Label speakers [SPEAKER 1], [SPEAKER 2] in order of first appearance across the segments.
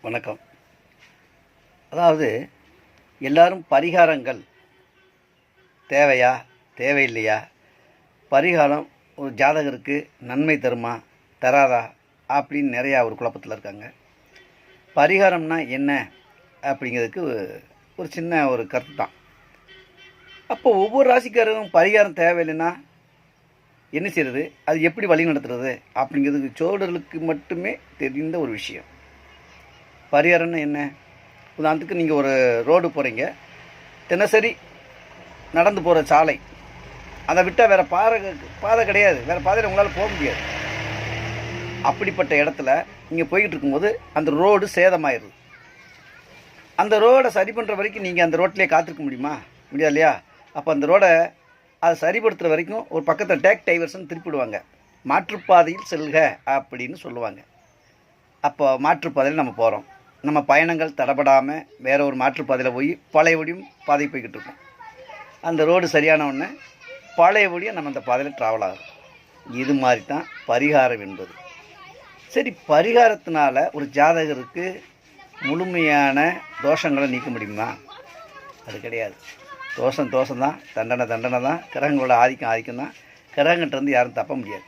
[SPEAKER 1] வணக்கம். அதாவது எல்லாரும் பரிகாரங்கள் தேவையா தேவையில்லையா? பரிகாரம் ஒரு ஜாதகருக்கு நன்மை தருமா தராதா? அப்படின்னு நிறையா ஒரு குழப்பத்தில் இருக்காங்க. பரிகாரம்னா என்ன அப்படிங்கிறதுக்கு ஒரு சின்ன ஒரு கருத்து தான். அப்போ ஒவ்வொரு ராசிக்காரரும் பரிகாரம் தேவையில்லைன்னா என்ன செய்கிறது அது எப்படி வழி நடத்துறது? அப்படிங்கிறதுக்கு சோழர்களுக்கு மட்டுமே தெரிந்த ஒரு விஷயம். பரிகாரம்னு என்ன? உதாரணத்துக்கு நீங்கள் ஒரு ரோடு போகிறீங்க தினசரி நடந்து போகிற சாலை. அதை விட்டால் வேறு பாதை பாதை கிடையாது. வேறு பாதையில் உங்களால் போக முடியாது. அப்படிப்பட்ட இடத்துல நீங்கள் போய்கிட்டு இருக்கும்போது அந்த ரோடு சேதமாயிருது அந்த ரோடை சரி பண்ணுற வரைக்கும் நீங்கள் அந்த ரோட்லேயே காத்திருக்க முடியுமா? முடியாது இல்லையா? அப்போ அந்த ரோடை அதை சரிப்படுத்துகிற வரைக்கும் ஒரு பக்கத்தில் டேக் டைவர்ஸ்னு திருப்பிடுவாங்க. மாற்றுப்பாதையில் செல்க அப்படின்னு சொல்லுவாங்க. அப்போ மாற்றுப்பாதையில் நம்ம போகிறோம் நம்ம பயணங்கள் தடப்படாமல் வேறு ஒரு மாற்றுப்பாதையில் போய் பழையபடியும் பாதை போய்கிட்டு இருக்கோம். அந்த ரோடு சரியான உடனே பழையபடியும் நம்ம அந்த பாதையில் ட்ராவல் ஆகும். இது மாதிரி தான் பரிகாரம் என்பது. சரி பரிகாரத்தினால ஒரு ஜாதகருக்கு முழுமையான தோஷங்களை நீக்க முடியுமா? அது கிடையாது. தோஷம் தோஷம் தான் தண்டனை தண்டனை தான் கிரகங்களோட ஆதிக்கம் ஆதிக்கம் தான் கிரகங்கிட்டேருந்து யாரும் தப்ப முடியாது.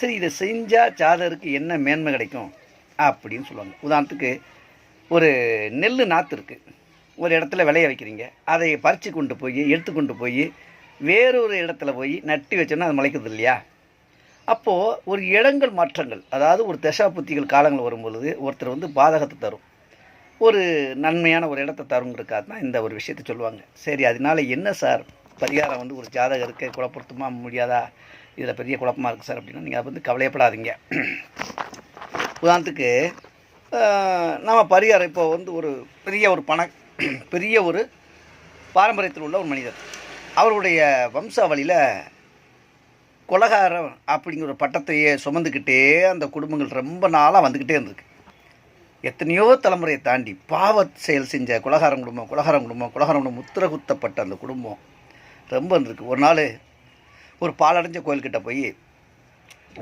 [SPEAKER 1] சரி இதை செஞ்சால் ஜாதகருக்கு என்ன மேன்மை கிடைக்கும்? அப்படின்னு சொல்லுவாங்க. உதாரணத்துக்கு ஒரு நெல் நாற்று இருக்குது ஒரு இடத்துல விளைய வைக்கிறீங்க. அதை பறித்து கொண்டு போய் எடுத்து கொண்டு போய் வேறொரு இடத்துல போய் நட்டி வச்சோன்னா அது முளைக்குது இல்லையா? அப்போது ஒரு இடங்கள் மாற்றங்கள் அதாவது ஒரு தசாபுத்திகள் காலங்கள் வரும்பொழுது ஒருத்தர் வந்து பாதகத்தை தரும். ஒரு நன்மையான ஒரு இடத்த தருங்கிறக்காக தான் இந்த ஒரு விஷயத்தை சொல்லுவாங்க. சரி அதனால என்ன சார்? பரிகாரம் வந்து ஒரு ஜாதகருக்கு குழப்பத்துமா முடியாதா? இதில் பெரிய குழப்பமாக இருக்குது சார் அப்படின்னா நீங்கள் அதை வந்து கவலையப்படாதீங்க. உதாரணத்துக்கு நம்ம பரிகாரம் இப்போ வந்து ஒரு பெரிய ஒரு பண பெரிய ஒரு பாரம்பரியத்தில் உள்ள ஒரு மனிதர். அவருடைய வம்சாவளியில் கொலகாரம் அப்படிங்கிற ஒரு பட்டத்தையே சுமந்துக்கிட்டே அந்த குடும்பங்கள் ரொம்ப நாளாக வந்துக்கிட்டே இருந்திருக்கு. எத்தனையோ தலைமுறையை தாண்டி பாவ செயல் செஞ்ச குலகாரம் குடும்பம் குலகாரம் குடும்பம் குலகாரம் குடும்பம் முத்திர குத்தப்பட்ட அந்த குடும்பம் ரொம்ப இருந்திருக்கு. ஒரு நாள் ஒரு பாலடைஞ்ச கோயில்கிட்ட போய்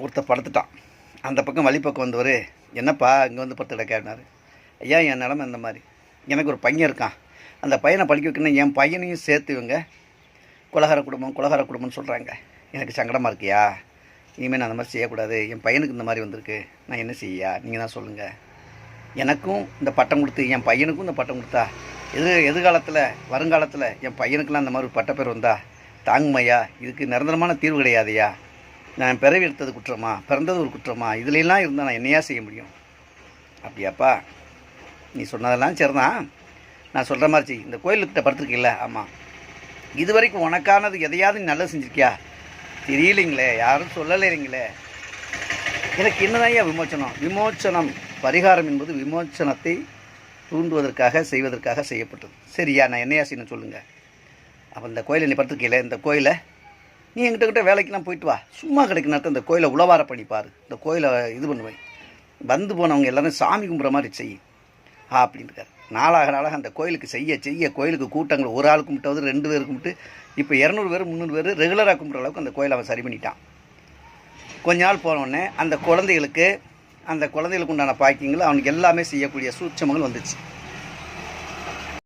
[SPEAKER 1] ஒருத்தர் படுத்துட்டான். அந்த பக்கம் வழிப்பக்கம் வந்தவர் என்னப்பா இங்கே வந்து பத்து கேட்டார் ஐயா என் நிலமை இந்த மாதிரி. எனக்கு ஒரு பையன் இருக்கான். அந்த பையனை படிக்க வைக்கணும் என் பையனையும் சேர்த்து இவங்க குலகார குடும்பம் குலகார குடும்பம்னு சொல்கிறாங்க எனக்கு சங்கடமாக இருக்கியா? இனிமேல் நான் அந்த மாதிரி செய்யக்கூடாது. என் பையனுக்கு இந்த மாதிரி வந்திருக்கு. நான் என்ன செய்யா? நீங்கள் தான் சொல்லுங்கள் எனக்கும் இந்த பட்டம் கொடுத்து என் பையனுக்கும் இந்த பட்டம் கொடுத்தா எது எதிர்காலத்தில் வருங்காலத்தில் என் பையனுக்கெல்லாம் அந்த மாதிரி ஒரு பட்டப்பேர் வந்தா தாங்குமையா? இதுக்கு நிரந்தரமான தீர்வு கிடையாதையா? நான் பிறவி எடுத்தது குற்றமா? பிறந்தது ஒரு குற்றமா? இதுல இருந்தால் நான் என்னையா செய்ய முடியும்? அப்படியாப்பா நீ சொன்னதெல்லாம் சரிதான். நான் சொல்கிற மாதிரி செய். இந்த கோயிலுக்கிட்ட படுத்துருக்கீல்ல? ஆமாம் இது வரைக்கும் உனக்கானது எதையாவது நீ நல்லது செஞ்சிருக்கியா? தெரியலைங்களே யாரும் சொல்லலைங்களே எனக்கு என்னதான் விமோச்சனம்? விமோச்சனம் பரிகாரம் என்பது விமோச்சனத்தை தூண்டுவதற்காக செய்வதற்காக செய்யப்பட்டது. சரியா நான் என்னையா செய்யணும் சொல்லுங்கள் அப்போ இந்த கோயிலை நீ படுத்துருக்கீல இந்த கோயிலை நீ எங்கிட்ட கிட்ட வேலைக்கெல்லாம் போயிட்டு வா. சும்மா கிடைக்க நேரத்தில் இந்த கோயிலை உளவார பண்ணிப்பார் இந்த கோயிலை இது பண்ணுவேன் வந்து போனவங்க எல்லாரும் சாமி கும்பிட்ற மாதிரி செய். ஆ அப்படின்னு இருக்காரு நாளாக நாளாக அந்த கோயிலுக்கு செய்ய செய்ய கோயிலுக்கு கூட்டங்கள் ஒரு ஆள் கும்பிட்டாவது ரெண்டு பேர் கும்பிட்டு இப்போ இரநூறு பேர் முந்நூறு பேர் ரெகுலராக கும்பிட்ற அளவுக்கு அந்த கோயிலை அவன் சரி பண்ணிட்டான். கொஞ்ச நாள் போனோடனே அந்த குழந்தைகளுக்கு அந்த குழந்தைகளுக்கு உண்டான பாக்கிங்கில் அவனுக்கு எல்லாமே செய்யக்கூடிய சூட்சமங்கள் வந்துச்சு.